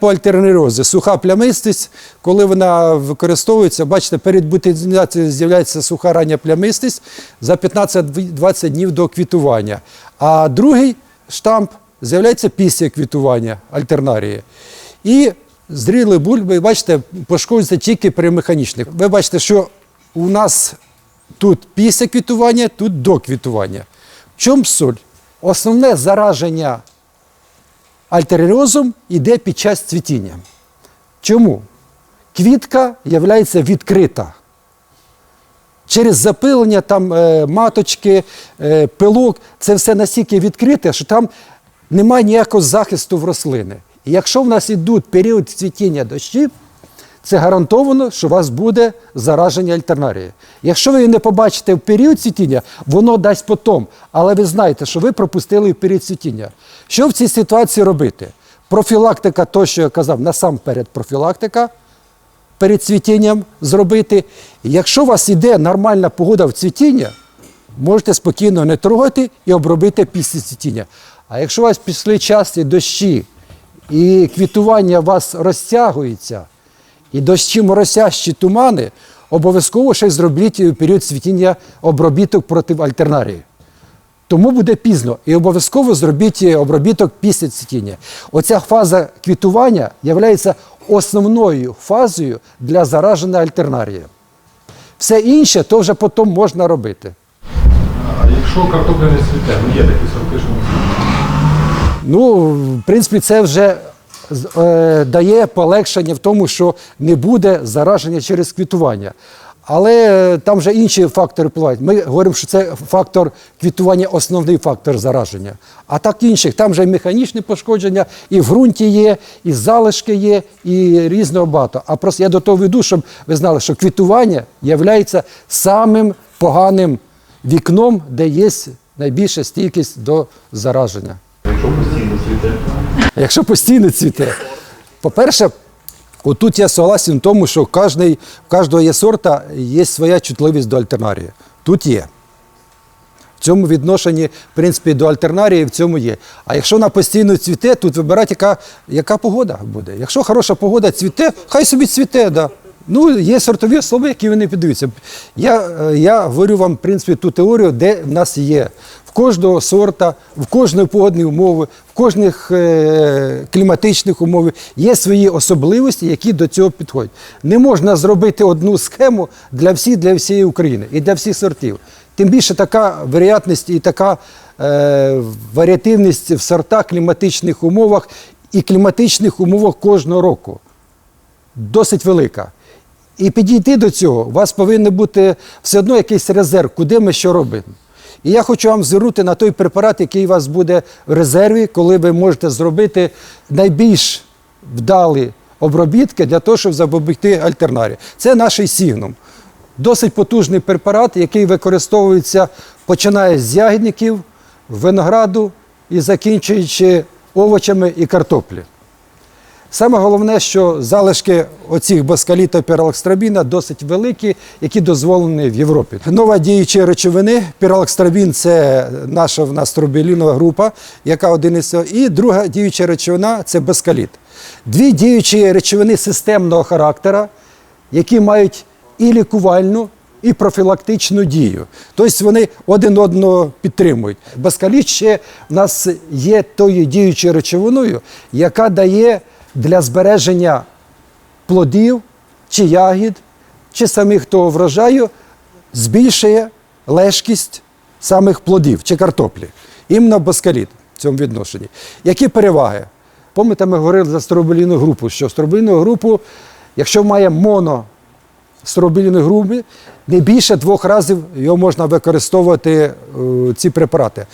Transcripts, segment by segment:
По альтернерозі суха плямистість, коли вона використовується, бачите, перед бутилізацією з'являється суха рання плямистість за 15-20 днів до квітування. А другий штамп з'являється після квітування альтернарії. І зріли бульби, бачите, пошкоджуються тільки при механічних. Ви бачите, що у нас тут після квітування, тут до квітування. В чому суть? Основне зараження альтереріозом йде під час цвітіння. Чому? Квітка є відкрита. Через запилення, там е, маточки, е, пилок, це все настільки відкрите, що там немає ніякого захисту в рослини. І якщо в нас йдуть період цвітіння дощів, це гарантовано, що у вас буде зараження альтернарії. Якщо ви її не побачите в період цвітіння, воно дасть потом. Але ви знаєте, що ви пропустили в період цвітіння. Що в цій ситуації робити? Профілактика, то, що я казав, насамперед профілактика перед цвітінням зробити. Якщо у вас іде нормальна погода в цвітіння, можете спокійно не трогати і обробити після цвітіння. А якщо у вас пішли часті дощі і квітування у вас розтягується, і дощі моросящі тумани, обов'язково ще й зробіть у період цвітіння обробіток проти альтернарії. Тому буде пізно. І обов'язково зробіть обробіток після цвітіння. Оця фаза квітування є основною фазою для зараження альтернарії. Все інше то вже потім можна робити. А якщо картопля не цвіте, ну є такі сорти, що не цвіте. Ну, в принципі, це вже е, дає полегшення в тому, що не буде зараження через квітування. Але е, там вже інші фактори впливають. Ми говоримо, що це фактор квітування основний фактор зараження. А так інших, там вже і механічне пошкодження, і в ґрунті є, і залишки є, і різного багато. А просто я до того веду, щоб ви знали, що квітування є самим поганим вікном, де є найбільша стійкість до зараження. Якщо постійно цвіте. Якщо постійно цвіте, по-перше, отут я согласен в тому, що в кожного є сорта є своя чутливість до альтернарії. Тут є. В цьому відношенні, в принципі, до альтернарії в цьому є. А якщо вона постійно цвіте, тут вибирати, яка, яка погода буде. Якщо хороша погода цвіте, хай собі цвіте, да. Ну, є сортові особи, які вони піддаються. Я, е, я говорю вам, в принципі, ту теорію, де в нас є. В кожного сорта, в кожної погодної умови, в кожних е, кліматичних умовах є свої особливості, які до цього підходять. Не можна зробити одну схему для всіх, для всієї України і для всіх сортів. Тим більше така вероятність і така е, варіативність в сортах, кліматичних умовах і кліматичних умовах кожного року досить велика. І підійти до цього, у вас повинен бути все одно якийсь резерв, куди ми що робимо. І я хочу вам звернути на той препарат, який у вас буде в резерві, коли ви можете зробити найбільш вдалі обробітки для того, щоб запобігти альтернарії. Це наш сігнум. Досить потужний препарат, який використовується починає з ягідників, винограду і закінчуючи овочами і картоплі. Саме головне, що залишки оцих баскаліта піралакстрабіна досить великі, які дозволені в Європі. Нова діюча речовини. Піралакстрабін це наша в нас тробілінова група, яка один із цього. І друга діюча речовина це баскаліт. Дві діючі речовини системного характера, які мають і лікувальну, і профілактичну дію. Тобто вони один одного підтримують. Баскаліт ще в нас є тою діючою речовиною, яка дає для збереження плодів чи ягід, чи самих того врожаю, збільшує лежкість самих плодів чи картоплі. Іменно баскаліт в цьому відношенні. Які переваги? Пам'ятаєте, ми говорили за стробеліну групу, що стробеліну групу, якщо має моно стробіліни групи, не більше двох разів його можна використовувати е, ці препарати.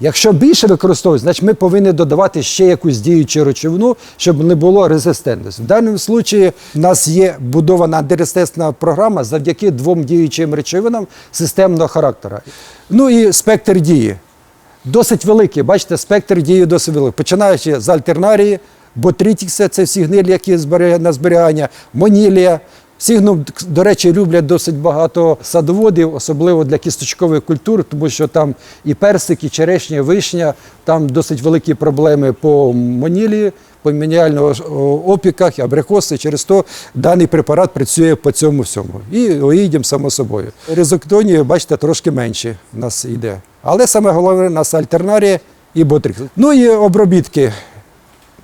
Якщо більше використовують, значить ми повинні додавати ще якусь діючу речовину, щоб не було резистентності. В даному випадку в нас є будована антирезистентна програма завдяки двом діючим речовинам системного характеру. Ну і спектр дії. Досить великий, бачите, спектр дії досить великий. Починаючи з альтернарії, ботрітікса, це всі гнилі, які на зберігання, монілія. Сігну, до речі, люблять досить багато садоводів, особливо для кісточкових культур, тому що там і персик, і черешня, і вишня, там досить великі проблеми по монілії, поміняального ж, о, опіках, абрикоси. Через то даний препарат працює по цьому всьому. І оїдім, само собою. Резоктонії, бачите, трошки менше в нас йде. Але саме головне у нас альтернарія і ботрикс. Ну і обробітки.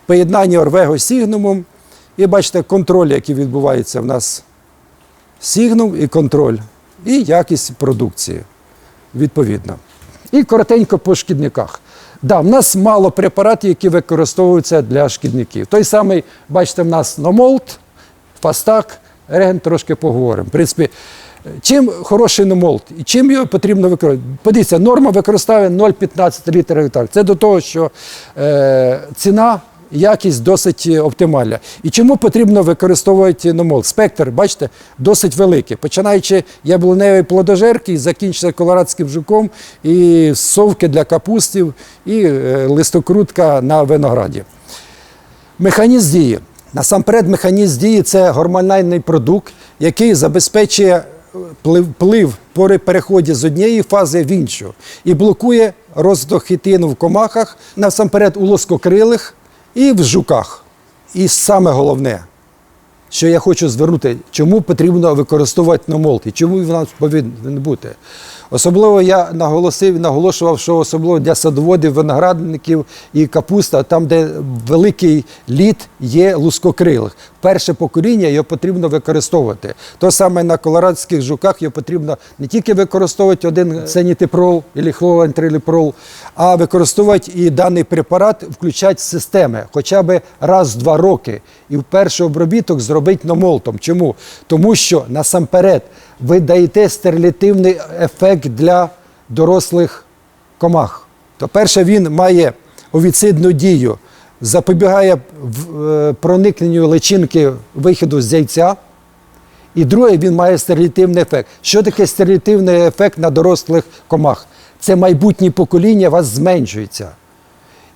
Поєднання орвего з сігнумом. І бачите, контроль, який відбувається в нас сігнум і контроль, і якість продукції відповідно. І коротенько по шкідниках. Да, в нас мало препаратів, які використовуються для шкідників. Той самий, бачите, в нас номолт, фастак, реген трошки поговоримо. В принципі, чим хороший номолт і чим його потрібно використовувати? Подивіться, норма використовує 0,15 літрів гектар. Це до того, що е, ціна. Якість досить оптимальна. І чому потрібно використовувати номол? Спектр, бачите, досить великий. Починаючи яблуневої плодожерки, і закінчується колорадським жуком, і совки для капустів, і е, листокрутка на винограді. Механізм дії. Насамперед, механізм дії це гормональний продукт, який забезпечує плив- вплив при переході з однієї фази в іншу і блокує розвиток хітину в комахах, насамперед у лоскокрилих і в жуках. І саме головне, що я хочу звернути, чому потрібно використовувати номолт і чому він нас повинен бути. Особливо я наголосив, наголошував, що особливо для садоводів, виноградників і капуста, там, де великий лід є лускокрилих. Перше покоління його потрібно використовувати. То саме на колорадських жуках його потрібно не тільки використовувати один сенітипрол або хлорантриліпрол, а використовувати і даний препарат, включати системи хоча б раз в два роки. І в перший обробіток зробити номолтом. Чому? Тому що насамперед ви даєте стерилітивний ефект для дорослих комах. То перше, він має овіцидну дію, запобігає е, проникненню личинки вихіду з яйця. І друге, він має стерилітивний ефект. Що таке стерилітивний ефект на дорослих комах? Це майбутнє покоління вас зменшується.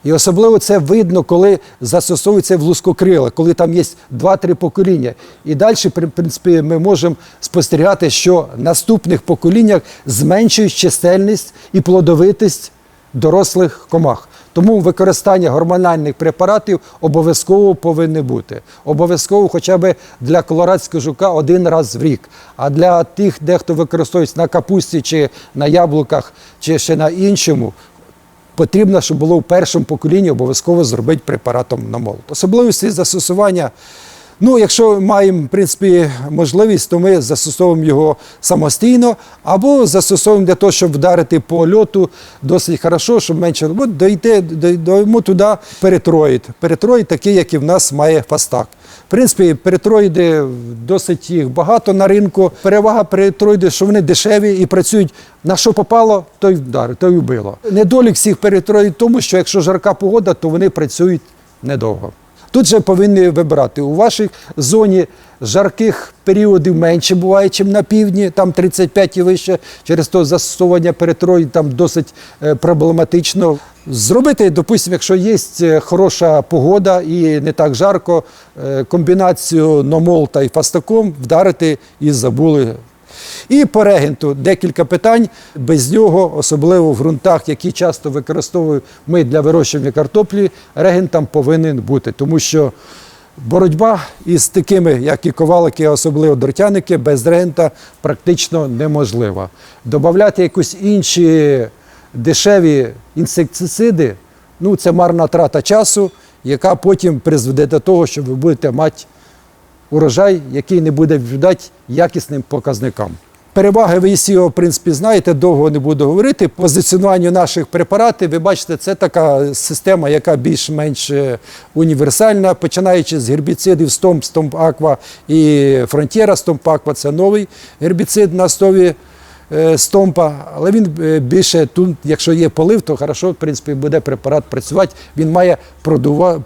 І особливо це видно, коли застосовується в лускокрила, коли там є 2-3 покоління. І далі, в принципі, ми можемо спостерігати, що в наступних поколіннях зменшують чисельність і плодовитість дорослих комах. Тому використання гормональних препаратів обов'язково повинне бути. Обов'язково хоча б для колорадського жука один раз в рік. А для тих, де хто використовується на капусті чи на яблуках, чи ще на іншому, потрібно, щоб було в першому поколінні обов'язково зробити препаратом на молот. Особливості застосування. Ну, якщо маємо в принципі можливість, то ми застосовуємо його самостійно або застосовуємо для того, щоб вдарити по льоту досить хорошо, щоб менше роботи, дойти, даємо туди перетроїд. Перетроїд такий, як і в нас має фастак. В принципі, перетроїди досить їх багато на ринку. Перевага перетроїдів, що вони дешеві і працюють на що попало, то й вдар, то й вбило. Недолік всіх перетроїд в тому, що якщо жарка погода, то вони працюють недовго. Тут же повинні вибирати. У вашій зоні жарких періодів менше буває, ніж на півдні, там 35 і вище. Через то застосування перетроїд там досить е, проблематично. Зробити, допустимо, якщо є е, хороша погода і не так жарко, е, комбінацію номолта і фастаком вдарити і забули і по регенту декілька питань. Без нього, особливо в ґрунтах, які часто використовуємо ми для вирощування картоплі, регент там повинен бути, тому що боротьба із такими, як і ковалики, а особливо дротяники, без регента практично неможлива. Добавляти якісь інші дешеві інсектициди, ну це марна трата часу, яка потім призведе до того, що ви будете мати урожай, який не буде відповідати якісним показникам. Переваги ви всі, в принципі, знаєте, довго не буду говорити. Позиціонуванню наших препаратів, ви бачите, це така система, яка більш-менш е, універсальна, починаючи з гербіцидів Стомп, Стомп Аква і Фронтєра Стомп Аква це новий гербіцид на основі е, стомпа, але він е, більше тут, якщо є полив, то хорошо, в принципі, буде препарат працювати. Він має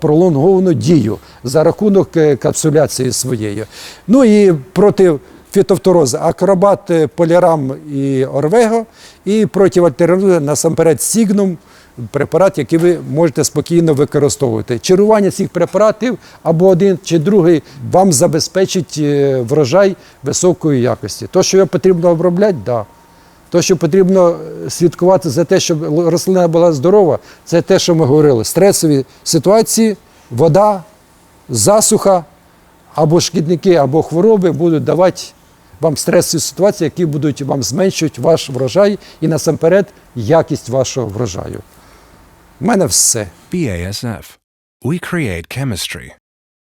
пролонговану дію за рахунок капсуляції своєї. Ну і проти фітофторози акробат, е, полярам і орвего, і проти альтернативи насамперед сігнум. Препарат, який ви можете спокійно використовувати. Чарування цих препаратів або один чи другий вам забезпечить е, врожай високої якості. То, що його потрібно обробляти, да. То, що потрібно е, слідкувати за те, щоб рослина була здорова, це те, що ми говорили. Стресові ситуації вода, засуха, або шкідники, або хвороби будуть давати вам стресові ситуації, які будуть вам зменшувати ваш врожай і насамперед якість вашого врожаю. У мене все. BASF. We create chemistry.